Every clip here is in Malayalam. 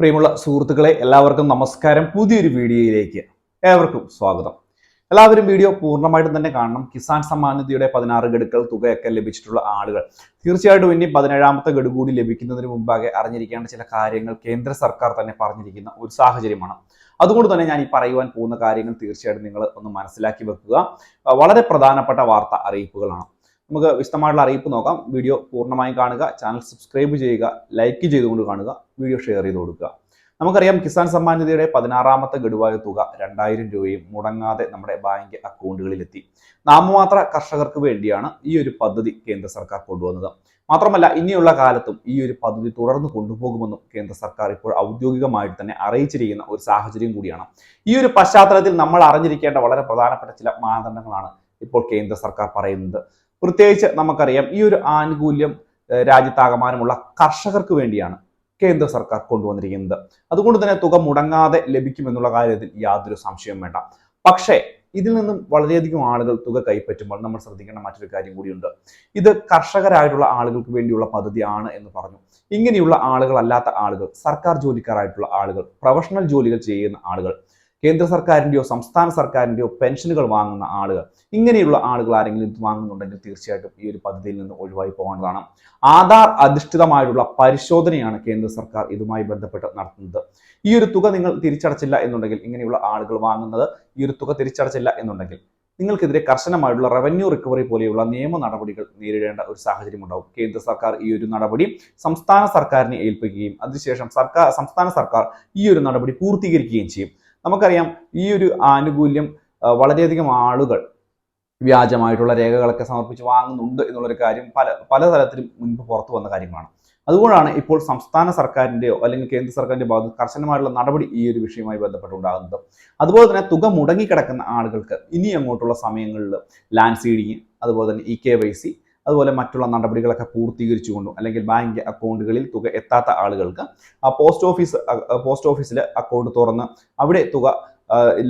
പ്രിയമുള്ള സുഹൃത്തുക്കളെ എല്ലാവർക്കും നമസ്കാരം. പുതിയൊരു വീഡിയോയിലേക്ക് ഏവർക്കും സ്വാഗതം. എല്ലാവരും വീഡിയോ പൂർണമായിട്ടും തന്നെ കാണണം. കിസാൻ സമ്മാൻ നിധിയുടെ പതിനാറ് ഗഡുക്കൾ തുകയൊക്കെ ലഭിച്ചിട്ടുള്ള ആളുകൾ. തീർച്ചയായിട്ടും ഇനി പതിനേഴാമത്തെ ഗഡു കൂടി ലഭിക്കുന്നതിന് മുമ്പാകെ അറിഞ്ഞിരിക്കേണ്ട ചില കാര്യങ്ങൾ കേന്ദ്ര സർക്കാർ തന്നെ പറഞ്ഞിരിക്കുന്ന ഒരു സാഹചര്യമാണ്. അതുകൊണ്ട് തന്നെ ഞാൻ ഈ പറയുവാൻ പോകുന്ന കാര്യങ്ങൾ തീർച്ചയായിട്ടും നിങ്ങൾ ഒന്ന് മനസ്സിലാക്കി വെക്കുക. വളരെ പ്രധാനപ്പെട്ട വാർത്ത അറിയിപ്പുകളാണ്. നമുക്ക് വിശദമായിട്ടുള്ള അറിയിപ്പ് നോക്കാം. വീഡിയോ പൂർണമായും കാണുക. ചാനൽ സബ്സ്ക്രൈബ് ചെയ്യുക. ലൈക്ക് ചെയ്തുകൊണ്ട് കാണുക. വീഡിയോ ഷെയർ ചെയ്ത് കൊടുക്കുക. നമുക്കറിയാം കിസാൻ സമ്മാൻ നിധിയുടെ പതിനാറാമത്തെ ഗഡുവായ തുക രണ്ടായിരം രൂപയും മുടങ്ങാതെ നമ്മുടെ ബാങ്ക് അക്കൗണ്ടുകളിലെത്തി. നാമമാത്ര കർഷകർക്ക് വേണ്ടിയാണ് ഈ ഒരു പദ്ധതി കേന്ദ്ര സർക്കാർ കൊണ്ടുവന്നത്. മാത്രമല്ല ഇനിയുള്ള കാലത്തും ഈ ഒരു പദ്ധതി തുടർന്ന് കൊണ്ടുപോകുമെന്നും കേന്ദ്ര സർക്കാർ ഇപ്പോൾ ഔദ്യോഗികമായിട്ട് തന്നെ അറിയിച്ചിരിക്കുന്ന ഒരു സാഹചര്യം കൂടിയാണ്. ഈ ഒരു പശ്ചാത്തലത്തിൽ നമ്മൾ അറിഞ്ഞിരിക്കേണ്ട വളരെ പ്രധാനപ്പെട്ട ചില മാനദണ്ഡങ്ങളാണ് ഇപ്പോൾ കേന്ദ്ര സർക്കാർ പറയുന്നത്. പ്രത്യേകിച്ച് നമുക്കറിയാം ഈ ഒരു ആനുകൂല്യം രാജ്യത്താകമാനമുള്ള കർഷകർക്ക് വേണ്ടിയാണ് കേന്ദ്ര സർക്കാർ കൊണ്ടുവന്നിരിക്കുന്നത്. അതുകൊണ്ട് തന്നെ തുക മുടങ്ങാതെ ലഭിക്കുമെന്നുള്ള കാര്യത്തിൽ യാതൊരു സംശയവും വേണ്ട. പക്ഷേ ഇതിൽ നിന്നും വളരെയധികം ആളുകൾ തുക കൈപ്പറ്റുമ്പോൾ നമ്മൾ ശ്രദ്ധിക്കേണ്ട മറ്റൊരു കാര്യം കൂടിയുണ്ട്. ഇത് കർഷകരായിട്ടുള്ള ആളുകൾക്ക് വേണ്ടിയുള്ള പദ്ധതിയാണ് എന്ന് പറഞ്ഞു. ഇങ്ങനെയുള്ള ആളുകളല്ലാത്ത ആളുകൾ സർക്കാർ ജോലിക്കാരായിട്ടുള്ള ആളുകൾ പ്രൊഫഷണൽ ജോലികൾ ചെയ്യുന്ന ആളുകൾ കേന്ദ്ര സർക്കാരിന്റെയോ സംസ്ഥാന സർക്കാരിന്റെയോ പെൻഷനുകൾ വാങ്ങുന്ന ആളുകൾ. ഇങ്ങനെയുള്ള ആളുകൾ ആരെങ്കിലും ഇത് വാങ്ങുന്നുണ്ടെങ്കിൽ തീർച്ചയായിട്ടും ഈ ഒരു പദ്ധതിയിൽ നിന്ന് ഒഴിവായി പോകേണ്ടതാണ്. ആധാർ അധിഷ്ഠിതമായിട്ടുള്ള പരിശോധനയാണ് കേന്ദ്ര സർക്കാർ ഇതുമായി ബന്ധപ്പെട്ട് നടത്തുന്നത്. ഈ ഒരു തുക നിങ്ങൾ തിരിച്ചടച്ചില്ല എന്നുണ്ടെങ്കിൽ ഇങ്ങനെയുള്ള ആളുകൾ വാങ്ങുന്നത് ഈ ഒരു തുക തിരിച്ചടച്ചില്ല എന്നുണ്ടെങ്കിൽ നിങ്ങൾക്കെതിരെ കർശനമായിട്ടുള്ള റവന്യൂ റിക്കവറി പോലെയുള്ള നിയമ നടപടികൾ നേരിടേണ്ട ഒരു സാഹചര്യം ഉണ്ടാവും. കേന്ദ്ര സർക്കാർ ഈ ഒരു നടപടി സംസ്ഥാന സർക്കാരിനെ ഏൽപ്പിക്കുകയും അതിനുശേഷം സർക്കാർ സംസ്ഥാന സർക്കാർ ഈ ഒരു നടപടി പൂർത്തീകരിക്കുകയും ചെയ്യും. നമുക്കറിയാം ഈ ഒരു ആനുകൂല്യം വളരെയധികം ആളുകൾ വ്യാജമായിട്ടുള്ള രേഖകളൊക്കെ സമർപ്പിച്ച് വാങ്ങുന്നുണ്ട് എന്നുള്ളൊരു കാര്യം പല പല തലത്തിലും മുൻപ് പുറത്തു വന്ന കാര്യമാണ്. അതുകൊണ്ടാണ് ഇപ്പോൾ സംസ്ഥാന സർക്കാരിന്റെയോ അല്ലെങ്കിൽ കേന്ദ്ര സർക്കാരിന്റെ ഭാഗത്ത് കർശനമായിട്ടുള്ള നടപടി ഈ ഒരു വിഷയവുമായി ബന്ധപ്പെട്ടുണ്ടാകുന്നത്. അതുപോലെ തന്നെ തുക മുടങ്ങിക്കിടക്കുന്ന ആളുകൾക്ക് ഇനി അങ്ങോട്ടുള്ള സമയങ്ങളിൽ ലാൻഡ് സീഡിങ് അതുപോലെ തന്നെ ഇ കെ വൈ സി അതുപോലെ മറ്റുള്ള നടപടികളൊക്കെ പൂർത്തീകരിച്ചുകൊണ്ടും അല്ലെങ്കിൽ ബാങ്ക് അക്കൗണ്ടുകളിൽ തുക എത്താത്ത ആളുകൾക്ക് ആ പോസ്റ്റ് ഓഫീസ് പോസ്റ്റ് ഓഫീസിൽ അക്കൗണ്ട് തുറന്ന് അവിടെ തുക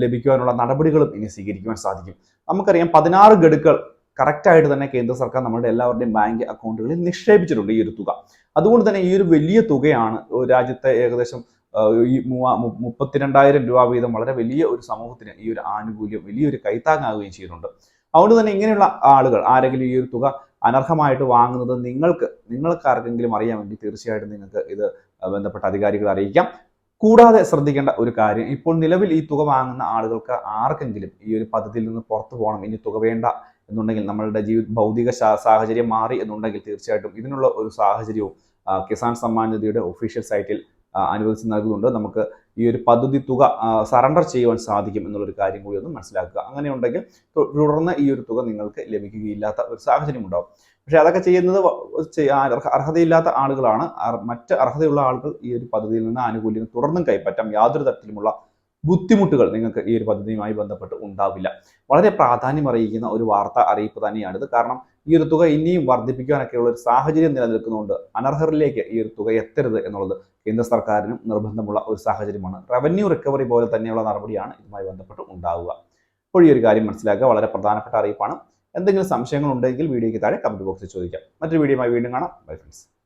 ലഭിക്കുവാനുള്ള നടപടികളും ഇനി സ്വീകരിക്കുവാൻ സാധിക്കും. നമുക്കറിയാം പതിനാറ് ഗഡുക്കൾ കറക്റ്റായിട്ട് തന്നെ കേന്ദ്ര സർക്കാർ നമ്മുടെ എല്ലാവരുടെയും ബാങ്ക് അക്കൗണ്ടുകളിൽ നിക്ഷേപിച്ചിട്ടുണ്ട് ഈ ഒരു തുക. അതുകൊണ്ട് തന്നെ ഈ ഒരു വലിയ തുകയാണ് രാജ്യത്തെ ഏകദേശം ഈ മൂവാ മുപ്പത്തിരണ്ടായിരം രൂപ വീതം വളരെ വലിയ ഒരു സമൂഹത്തിന് ഈ ഒരു ആനുകൂല്യം വലിയൊരു കൈത്താങ്ങാവുകയും ചെയ്യുന്നുണ്ട്. അതുകൊണ്ട് തന്നെ ഇങ്ങനെയുള്ള ആളുകൾ ആരെങ്കിലും ഈ ഒരു തുക അനർഹമായിട്ട് വാങ്ങുന്നത് നിങ്ങൾക്ക് നിങ്ങൾക്ക് ആർക്കെങ്കിലും അറിയാമെങ്കിൽ തീർച്ചയായിട്ടും നിങ്ങൾക്ക് ഇത് ബന്ധപ്പെട്ട അധികാരികളെ അറിയിക്കാം. കൂടാതെ ശ്രദ്ധിക്കേണ്ട ഒരു കാര്യം ഇപ്പോൾ നിലവിൽ ഈ തുക വാങ്ങുന്ന ആളുകൾക്ക് ആർക്കെങ്കിലും ഈ ഒരു പദ്ധതിയിൽ നിന്ന് പുറത്തു പോകണം ഇനി തുക വേണ്ട എന്നുണ്ടെങ്കിൽ നമ്മളുടെ ജീവിത ഭൗതിക സാഹചര്യം മാറി എന്നുണ്ടെങ്കിൽ തീർച്ചയായിട്ടും ഇതിനുള്ള ഒരു സാഹചര്യവും കിസാൻ സമ്മാൻ നിധിയുടെ ഒഫീഷ്യൽ സൈറ്റിൽ അനുവദിച്ച് നൽകുന്നുണ്ട്. നമുക്ക് ഈ ഒരു പദ്ധതി തുക സറണ്ടർ ചെയ്യുവാൻ സാധിക്കും എന്നുള്ളൊരു കാര്യം കൂടി ഒന്ന് മനസ്സിലാക്കുക. അങ്ങനെ ഉണ്ടെങ്കിൽ തുടർന്ന് ഈ ഒരു തുക നിങ്ങൾക്ക് ലഭിക്കുകയില്ലാത്ത ഒരു സാഹചര്യം ഉണ്ടാവും. പക്ഷേ അതൊക്കെ ചെയ്യുന്നത് അർഹതയില്ലാത്ത ആളുകളാണ്. മറ്റ് അർഹതയുള്ള ആളുകൾ ഈ ഒരു പദ്ധതിയിൽ നിന്ന് ആനുകൂല്യം തുടർന്നും കൈപ്പറ്റാം. യാതൊരു തരത്തിലുമുള്ള ബുദ്ധിമുട്ടുകൾ നിങ്ങൾക്ക് ഈ ഒരു പദ്ധതിയുമായി ബന്ധപ്പെട്ട് ഉണ്ടാവില്ല. വളരെ പ്രാധാന്യം അറിയിക്കുന്ന ഒരു വാർത്ത അറിയിപ്പ് തന്നെയാണിത്. കാരണം ഈ ഒരു തുക ഇനിയും വർദ്ധിപ്പിക്കാനൊക്കെയുള്ള ഒരു സാഹചര്യം നിലനിൽക്കുന്നുണ്ട് അനർഹരിലേക്ക് ഈ ഒരു തുക എത്തരുത് എന്നുള്ളത് കേന്ദ്ര സർക്കാരിനും നിർബന്ധമുള്ള ഒരു സാഹചര്യമാണ്. റവന്യൂ റിക്കവറി പോലെ തന്നെയുള്ള നടപടിയാണ് ഇതുമായി ബന്ധപ്പെട്ട് ഉണ്ടാവുക. അപ്പോൾ ഈ ഒരു കാര്യം മനസ്സിലാക്കുക. വളരെ പ്രധാനപ്പെട്ട അറിയിപ്പാണ്. എന്തെങ്കിലും സംശയങ്ങൾ ഉണ്ടെങ്കിൽ വീഡിയോയ്ക്ക് താഴെ കമന്റ് ബോക്സിൽ ചോദിക്കാം. മറ്റൊരു വീഡിയോയുമായി വീണ്ടും കാണാം. Bye friends